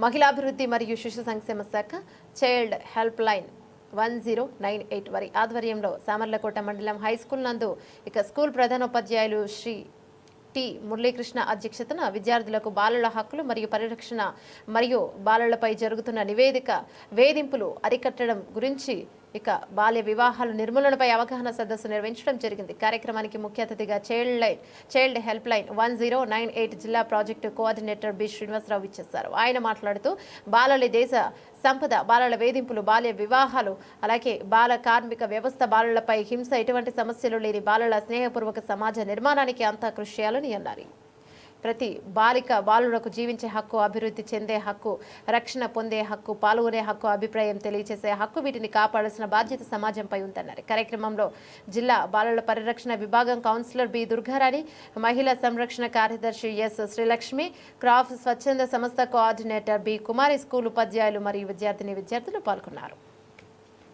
మహిళాభివృద్ధి మరియు శిశు సంక్షేమ శాఖ child help line one zero nine eight వారి ఆధ్వర్యంలో సామర్లకోట మండలం హై స్కూల్ నందు ఇక స్కూల్ ప్రధానోపాధ్యాయులు శ్రీ టి మురళీకృష్ణ అధ్యక్షతన విద్యార్థులకు బాలల హక్కులు మరియు పరిరక్షణ మరియు బాలలపై జరుగుతున్న నివేదిక వేధింపులు అరికట్టడం గురించి ఇక బాల్య వివాహాల నిర్మూలనపై అవగాహన సదస్సు నిర్వహించడం జరిగింది. కార్యక్రమానికి ముఖ్య అతిథిగా child line child help line one zero nine eight జిల్లా ప్రాజెక్టు కోఆర్డినేటర్ బి శ్రీనివాసరావు ఇచ్చేశారు. ఆయన మాట్లాడుతూ బాలల దేశ సంపద బాలల వేధింపులు బాల్య వివాహాలు అలాగే బాల కార్మిక వ్యవస్థ బాలలపై హింస ఎటువంటి సమస్యలు లేని బాలల స్నేహపూర్వక సమాజ నిర్మాణానికి అంతా కృషి చేయాలని అన్నారు. ప్రతి బాలిక బాలులకు జీవించే హక్కు అభివృద్ధి చెందే హక్కు రక్షణ పొందే హక్కు పాల్గొనే హక్కు అభిప్రాయం తెలియజేసే హక్కు వీటిని కాపాడాల్సిన బాధ్యత సమాజంపై ఉందన్నారు. కార్యక్రమంలో జిల్లా బాలల పరిరక్షణ విభాగం కౌన్సిలర్ బి దుర్గారాణి మహిళా సంరక్షణ కార్యదర్శి ఎస్ శ్రీలక్ష్మి క్రాఫ్ స్వచ్ఛంద సంస్థ కోఆర్డినేటర్ బి కుమారి స్కూల్ ఉపాధ్యాయులు మరియు విద్యార్థిని విద్యార్థులు పాల్గొన్నారు.